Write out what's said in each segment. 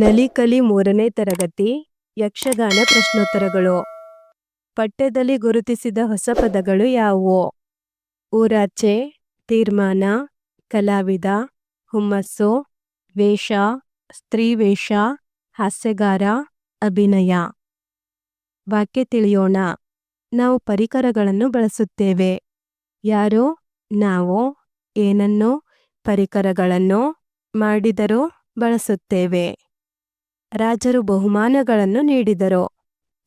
ನಲಿಕಲಿ ಮೂರನೇ ತರಗತಿ, ಯಕ್ಷಗಾನ ಪ್ರಶ್ನೋತ್ತರಗಳು. ಪಠ್ಯದಲ್ಲಿ ಗುರುತಿಸಿದ ಹೊಸ ಪದಗಳು ಯಾವುವು? ಊರಾಚೆ, ತೀರ್ಮಾನ, ಕಲಾವಿದ, ಹುಮ್ಮಸ್ಸು, ವೇಷ, ಸ್ತ್ರೀವೇಷ, ಹಾಸ್ಯಗಾರ, ಅಭಿನಯ. ವಾಕ್ಯ ತಿಳಿಯೋಣ. ನಾವು ಪರಿಕರಗಳನ್ನು ಬಳಸುತ್ತೇವೆ. ಯಾರು, ನಾವು, ಏನನ್ನೋ, ಪರಿಕರಗಳನ್ನು ಮಾಡಿದರೂ ಬಳಸುತ್ತೇವೆ. ರಾಜರು ಬಹುಮಾನಗಳನ್ನು ನೀಡಿದರು.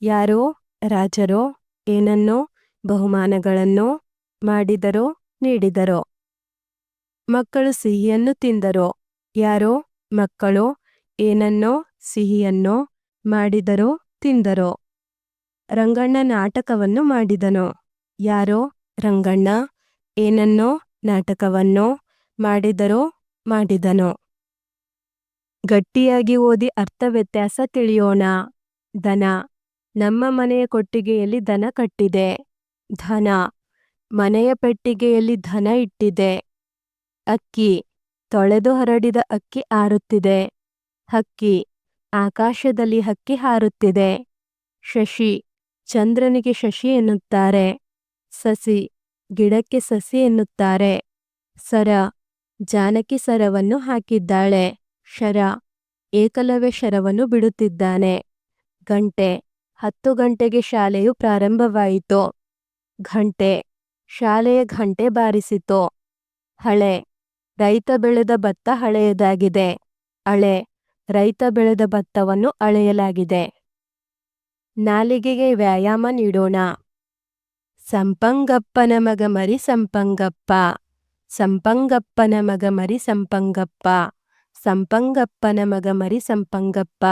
ಯಾರೋ, ರಾಜರೋ, ಏನನ್ನೋ ಬಹುಮಾನಗಳನ್ನು ಮಾಡಿದರೋ ನೀಡಿದರೋ. ಮಕ್ಕಳು ಸಿಹಿಯನ್ನು ತಿಂದರೋ. ಯಾರೋ, ಮಕ್ಕಳು, ಏನನ್ನೋ ಸಿಹಿಯನ್ನೋ ಮಾಡಿದರೋ ತಿಂದರೋ. ರಂಗಣ್ಣ ನಾಟಕವನ್ನು ಮಾಡಿದನು. ಯಾರೋ, ರಂಗಣ್ಣ, ಏನನ್ನೋ ನಾಟಕವನ್ನೋ ಮಾಡಿದರೋ ಮಾಡಿದನು. ಗಟ್ಟಿಯಾಗಿ ಓದಿ ಅರ್ಥ ವ್ಯತ್ಯಾಸ ತಿಳಿಯೋಣ. ದನ ನಮ್ಮ ಮನೆಯ ಕೊಟ್ಟಿಗೆಯಲ್ಲಿ ದನ ಕಟ್ಟಿದೆ. ಧನ. ಮನೆಯ ಪೆಟ್ಟಿಗೆಯಲ್ಲಿ ಧನ ಇಟ್ಟಿದೆ. ಅಕ್ಕಿ. ತೊಳೆದು ಹರಡಿದ ಅಕ್ಕಿ ಆರುತ್ತಿದೆ. ಹಕ್ಕಿ. ಆಕಾಶದಲ್ಲಿ ಹಕ್ಕಿ ಹಾರುತ್ತಿದೆ. ಶಶಿ. ಚಂದ್ರನಿಗೆ ಶಶಿ ಎನ್ನುತ್ತಾರೆ. ಸಸಿ. ಗಿಡಕ್ಕೆ ಸಸಿ ಎನ್ನುತ್ತಾರೆ. ಸರ. ಜಾನಕಿ ಸರವನ್ನು ಹಾಕಿದ್ದಾಳೆ. ಶರ. ಏಕಲವ್ಯ ಶರವನ್ನು ಬಿಡುತ್ತಿದ್ದಾನೆ. ಗಂಟೆ. ಹತ್ತು ಗಂಟೆಗೆ ಶಾಲೆಯು ಪ್ರಾರಂಭವಾಯಿತು. ಘಂಟೆ ಶಾಲೆಯ ಘಂಟೆ ಬಾರಿಸಿತು. ಹಳೆ. ರೈತ ಬೆಳೆದ ಭತ್ತ ಹಳೆಯದಾಗಿದೆ. ಅಳೆ ರೈತ ಬೆಳೆದ ಭತ್ತವನ್ನು ಅಳೆಯಲಾಗಿದೆ. ನಾಲಿಗೆಗೆ ವ್ಯಾಯಾಮ ನೀಡೋಣ. ಸಂಪಂಗಪ್ಪನ ಮಗ ಮರಿ ಸಂಪಂಗಪ್ಪ. ಸಂಪಂಗಪ್ಪನ ಮಗ ಮರಿ ಸಂಪಂಗಪ್ಪ. ಸಂಪಂಗಪ್ಪನ ಮಗ ಮರಿ Sampangappa.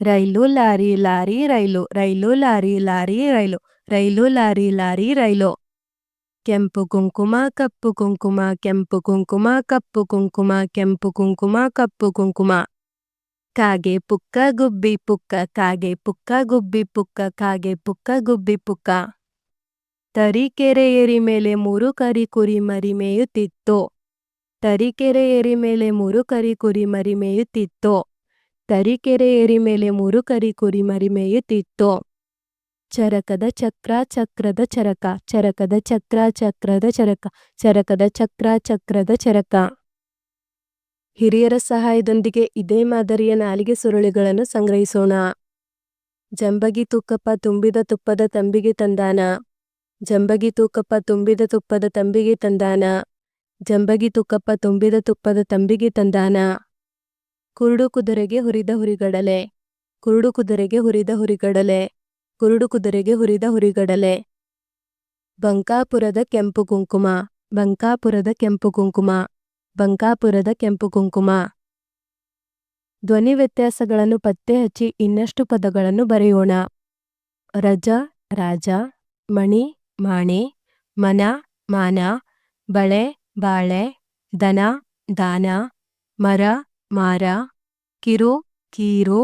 Rail lorry lorry rail rail lorry lorry rail rail lorry lorry rail. ಕೆಂಪು ಕುಂಕುಮ, ಕಪ್ಪು ಕುಂಕುಮ, ಕೆಂಪು ಕುಂಕುಮ, ಕಪ್ಪು ಕುಂಕುಮ, ಕೆಂಪು ಕುಂಕುಮ, ಕಪ್ಪು ಕುಂಕುಮ. ಕಾಗೆ ಪುಕ್ಕ ಗುಬ್ಬಿ ಪುಕ್ಕ, ಕಾಗೆ ಪುಕ್ಕ ಗುಬ್ಬಿ ಪುಕ್ಕ, ಕಾಗೆ ಪುಕ್ಕ ಗುಬ್ಬಿ ಪುಕ್ಕ. ತರಿಕೆರೆ ಏರಿ ಮೇಲೆ ಮೂರು ಕರಿ ಕುರಿ ಮರಿ ಮೇಯುತ್ತಿತ್ತು. ತರೀಕೆರೆ ಏರಿ ಮೇಲೆ ಮೂರು ಕರಿ ಕುರಿ ಮರಿ ಮೇಯುತ್ತಿತ್ತು. ತರೀಕೆರೆ ಏರಿ ಮೇಲೆ ಮೂರು ಕರಿ ಕುರಿ ಮರಿ ಮೇಯುತ್ತಿತ್ತು. ಚರಕದ ಚಕ್ರ, ಚಕ್ರದ ಚರಕ, ಚರಕದ ಚಕ್ರ, ಚಕ್ರದ ಚರಕ, ಚರಕದ ಚಕ್ರ, ಚಕ್ರದ ಚರಕ. ಹಿರಿಯರ ಸಹಾಯದೊಂದಿಗೆ ಇದೇ ಮಾದರಿಯ ನಾಲಿಗೆ ಸುರುಳಿಗಳನ್ನು ಸಂಗ್ರಹಿಸೋಣ. ಜಂಬಗಿ ತೂಕಪ್ಪ ತುಂಬಿದ ತುಪ್ಪದ ತಂಬಿಗೆ ತಂದಾನ. ಜಂಬಗಿ ತೂಕಪ್ಪ ತುಂಬಿದ ತುಪ್ಪದ ತಂಬಿಗೆ ತಂದಾನ. ಜಂಬಗಿ ತುಕ್ಕಪ್ಪ ತುಂಬಿದ ತುಪ್ಪದ ತಂಬಿಗೆ ತಂದಾನ. ಕುರುಡು ಕುದುರೆಗೆ ಹುರಿದ ಹುರಿಗಡಲೆ. ಕುರುಡು ಕುದುರೆಗೆ ಹುರಿದ ಹುರಿಗಡಲೆ. ಕುರುಡು ಕುದುರೆಗೆ ಹುರಿದ ಹುರಿಗಡಲೆ. ಬಂಕಾಪುರದ ಕೆಂಪು ಕುಂಕುಮ. ಬಂಕಾಪುರದ ಕೆಂಪು ಕುಂಕುಮ. ಬಂಕಾಪುರದ ಕೆಂಪು ಕುಂಕುಮ. ಧ್ವನಿ ವ್ಯತ್ಯಾಸಗಳನ್ನು ಪತ್ತೆ ಹಚ್ಚಿ ಇನ್ನಷ್ಟು ಪದಗಳನ್ನು ಬರೆಯೋಣ. ರಜ, ರಾಜ, ಮಣಿ, ಮಾಣಿ, ಮನ, ಮಾನ, ಬಳೆ ಬಾಳೆ, ದನ, ದಾನ, ಮರ, ಮಾರ, ಕಿರು, ಕೀರು,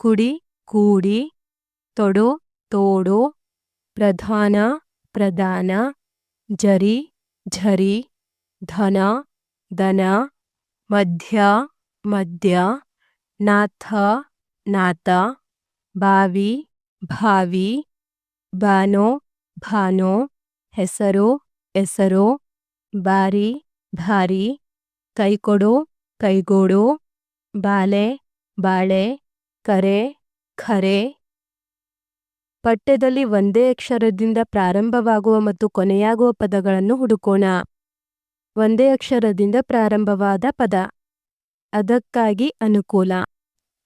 ಕುಡಿ, ಕೂಡಿ, ತೊಡು, ತೋಡು, ಪ್ರಧಾನ ಪ್ರಧಾನ, ಜರಿ, ಝರಿ, ಧನ, ದನ, ಮಧ್ಯ ಮಧ್ಯ, ನಾಥ ನಾತ ಬಾವಿ, ಭಾವಿ, ಬಾನೋ, ಭಾನೋ, ಹೆಸರು ಎಸರು ಬಾರಿ ಭಾರಿ, ಕೈಕೊಡು, ಕೈಗೋಡು ಬಾಲೆ ಬಾಳೆ, ಕರೆ, ಖರೆ. ಪಠ್ಯದಲ್ಲಿ ಒಂದೇ ಅಕ್ಷರದಿಂದ ಪ್ರಾರಂಭವಾಗುವ ಮತ್ತು ಕೊನೆಯಾಗುವ ಪದಗಳನ್ನು ಹುಡುಕೋಣ. ಒಂದೇ ಅಕ್ಷರದಿಂದ ಪ್ರಾರಂಭವಾದ ಪದ. ಅದಕ್ಕಾಗಿ ಅನುಕೂಲ.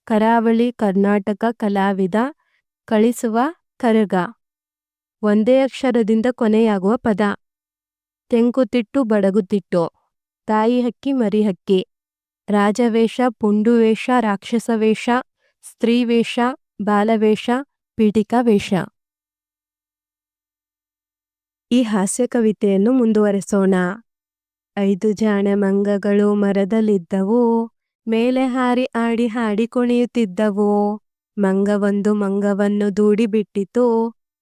ಕರಾವಳಿ, ಕರ್ನಾಟಕ ಕಲಾವಿದ, ಕಳಿಸುವ, ಕರಗ. ಒಂದೇ ಅಕ್ಷರದಿಂದ ಕೊನೆಯಾಗುವ ಪದ. ತೆಂಕುತಿಟ್ಟು ಬಡಗುತಿಟ್ಟು. ತಾಯಿ ಹಕ್ಕಿ ಮರಿ ಹಕ್ಕಿ. ರಾಜವೇಷ, ಪುಂಡುವೇಷ, ರಾಕ್ಷಸವೇಷ, ಸ್ತ್ರೀವೇಷ, ಬಾಲವೇಷ ಪೀಠಿಕಾ ವೇಷ ಈ ಹಾಸ್ಯ ಕವಿತೆಯನ್ನು ಮುಂದುವರೆಸೋಣ. ಐದು ಜಾಣ ಮಂಗಗಳು ಮರದಲ್ಲಿದ್ದವು. ಮೇಲೆ ಹಾರಿ ಆಡಿ ಹಾಡಿ ಕುಣಿಯುತ್ತಿದ್ದವು. ಮಂಗವೊಂದು ಮಂಗವನ್ನು ದೂಡಿಬಿಟ್ಟಿತು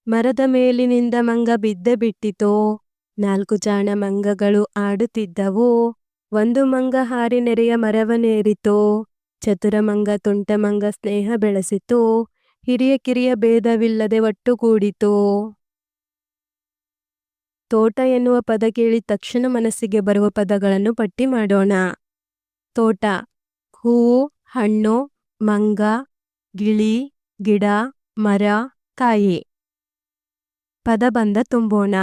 ಮರದ ಮೇಲಿನಿಂದ ಮಂಗ ಬಿದ್ದೆ ಬಿಟ್ಟಿತು. ನಾಲ್ಕು ಜಾಣ ಮಂಗಗಳು ಆಡುತ್ತಿದ್ದವು. ಒಂದು ಮಂಗ ಹಾರಿ ನೆರೆಯ ಮರವನ್ನೇರಿತು. ಚತುರಮಂಗ ತುಂಟಮಂಗ ಸ್ನೇಹ ಬೆಳೆಸಿತು. ಹಿರಿಯ ಕಿರಿಯ ಭೇದವಿಲ್ಲದೆ ಒಟ್ಟುಗೂಡಿತು. ತೋಟ ಎನ್ನುವ ಪದ ಕೇಳಿ ತಕ್ಷಣ ಮನಸ್ಸಿಗೆ ಬರುವ ಪದಗಳನ್ನು ಪಟ್ಟಿ ಮಾಡೋಣ. ತೋಟ ಹೂವು ಹಣ್ಣು, ಮಂಗ, ಗಿಳಿ, ಗಿಡ, ಮರ, ಕಾಯಿ. ಪದಬಂಧ ತುಂಬೋಣ.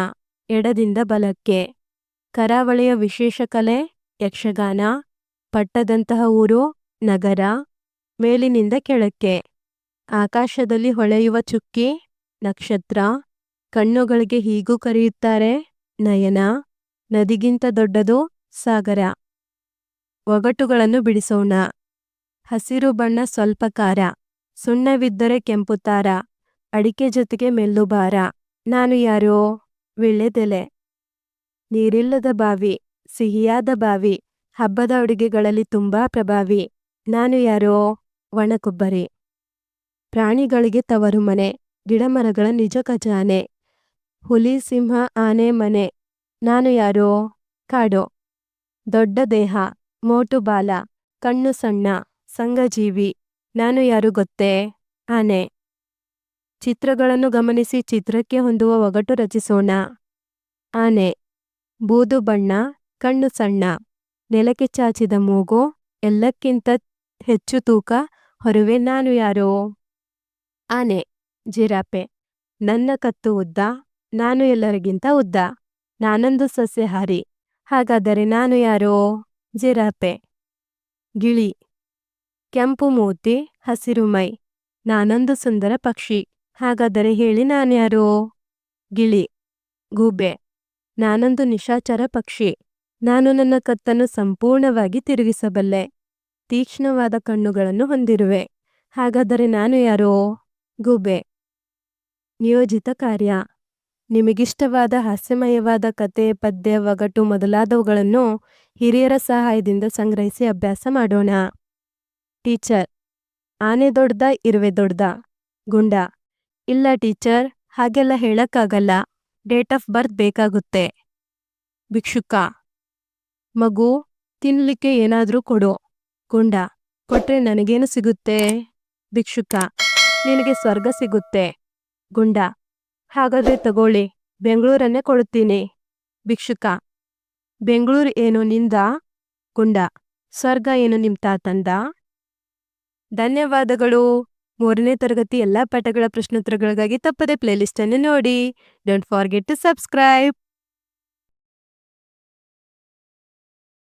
ಎಡದಿಂದ ಬಲಕ್ಕೆ. ಕರಾವಳಿಯ ವಿಶೇಷ ಕಲೆ, ಯಕ್ಷಗಾನ, ಪಟ್ಟದಂತಹ ಊರು, ನಗರ, ಮೇಲಿನಿಂದ ಕೆಳಕ್ಕೆ. ಆಕಾಶದಲ್ಲಿ ಹೊಳೆಯುವ ಚುಕ್ಕಿ, ನಕ್ಷತ್ರ, ಕಣ್ಣುಗಳಿಗೆ ಹೀಗೂ ಕರೆಯುತ್ತಾರೆ, ನಯನ, ನದಿಗಿಂತ ದೊಡ್ಡದು, ಸಾಗರ. ಒಗಟುಗಳನ್ನು ಬಿಡಿಸೋಣ. ಹಸಿರು ಬಣ್ಣ ಸ್ವಲ್ಪ ಖಾರ. ಸುಣ್ಣವಿದ್ದರೆ ಕೆಂಪು ತಾರ. ಅಡಿಕೆ ಜೊತೆಗೆ ಮೆಲ್ಲುಬಾರ ನಾನು ಯಾರೋ? ವಿಳ್ಳೆದೆಲೆ ನೀರಿಲ್ಲದ ಬಾವಿ ಸಿಹಿಯಾದ ಬಾವಿ ಹಬ್ಬದ ಅಡುಗೆಗಳಲ್ಲಿ ತುಂಬಾ ಪ್ರಭಾವಿ ನಾನು ಯಾರೋ ಒಣಕೊಬ್ಬರಿ ಪ್ರಾಣಿಗಳಿಗೆ ತವರು ಮನೆ ಗಿಡಮರಗಳ ನಿಜ ಖಜಾನೆ ಹುಲಿ ಸಿಂಹ ಆನೆ ಮನೆ ನಾನು ಯಾರೋ ಕಾಡು ದೊಡ್ಡ ದೇಹ ಮೋಟು ಬಾಲ ಕಣ್ಣು ಸಣ್ಣ ಸಂಘಜೀವಿ ನಾನು ಯಾರು ಗೊತ್ತೇ ಆನೆ ಚಿತ್ರಗಳನ್ನು ಗಮನಿಸಿ ಚಿತ್ರಕ್ಕೆ ಹೊಂದುವ ಒಗಟು ರಚಿಸೋಣ. ಆನೆ, ಬೂದು ಬಣ್ಣ, ಕಣ್ಣು ಸಣ್ಣ, ನೆಲಕ್ಕೆ ಚಾಚಿದ ಮೂಗು, ಎಲ್ಲಕ್ಕಿಂತ ಹೆಚ್ಚು ತೂಕ, ಹೊರವೆ ನಾನು ಯಾರೋ? ಆನೆ ಜಿರಾಪೆ ನನ್ನ ಕತ್ತು ಉದ್ದ, ನಾನು ಎಲ್ಲರಿಗಿಂತ ಉದ್ದ, ನಾನೊಂದು ಸಸ್ಯಹಾರಿ, ಹಾಗಾದರೆ ನಾನು ಯಾರೋ? ಜಿರಾಪೆ ಗಿಳಿ, ಕೆಂಪು ಮೂತಿ, ಹಸಿರು ಮೈ, ನಾನೊಂದು ಸುಂದರ ಪಕ್ಷಿ. ಹಾಗಾದರೆ ಹೇಳಿ ನಾನ್ಯಾರು? ಗಿಳಿ, ಗೂಬೆ, ನಾನೊಂದು ನಿಶಾಚರ ಪಕ್ಷಿ. ನಾನು ನನ್ನ ಕತ್ತನ್ನು ಸಂಪೂರ್ಣವಾಗಿ ತಿರುಗಿಸಬಲ್ಲೆ. ತೀಕ್ಷ್ಣವಾದ ಕಣ್ಣುಗಳನ್ನು ಹೊಂದಿರುವೆ. ಹಾಗಾದರೆ ನಾನು ಯಾರೋ? ಗೂಬೆ. ನಿಯೋಜಿತ ಕಾರ್ಯ. ನಿಮಗಿಷ್ಟವಾದ ಹಾಸ್ಯಮಯವಾದ ಕತೆ, ಪದ್ಯ, ಒಗಟು ಮೊದಲಾದವುಗಳನ್ನು ಹಿರಿಯರ ಸಹಾಯದಿಂದ ಸಂಗ್ರಹಿಸಿ ಅಭ್ಯಾಸ ಮಾಡೋಣ. ಟೀಚರ್, ಆನೆ ದೊಡ್ದ ಇರುವೆ ದೊಡ್ದ ಗುಂಡ. ಇಲ್ಲ ಟೀಚರ್, ಹಾಗೆಲ್ಲ ಹೇಳಕ್ಕಾಗಲ್ಲ. ಡೇಟ್ ಆಫ್ ಬರ್ತ್ ಬೇಕಾಗುತ್ತೆ. ಭಿಕ್ಷುಕ. ಮಗು, ತಿನ್ಲಿಕ್ಕೆ ಏನಾದರೂ ಕೊಡು. ಗುಂಡ. ಕೊಟ್ರೆ ನನಗೇನು ಸಿಗುತ್ತೆ? ಭಿಕ್ಷುಕ. ನಿನಗೆ ಸ್ವರ್ಗ ಸಿಗುತ್ತೆ. ಗುಂಡ. ಹಾಗಾದ್ರೆ ತಗೊಳ್ಳಿ. ಬೆಂಗಳೂರನ್ನೇ ಕೊಡುತ್ತೀನಿ. ಭಿಕ್ಷುಕ. ಬೆಂಗಳೂರು ಏನು ನಿಂದ? ಗುಂಡ. ಸ್ವರ್ಗ ಏನು ನಿಮ್ಮ ತಾತಂದ? ಧನ್ಯವಾದಗಳು. ಮೂರನೇ ತರಗತಿ ಎಲ್ಲ ಪಾಠಗಳ ಪ್ರಶ್ನೋತ್ತರಗಳಿಗಾಗಿ ತಪ್ಪದೆ ಪ್ಲೇಲಿಸ್ಟ್ ಅನ್ನು ನೋಡಿ. Don't forget to subscribe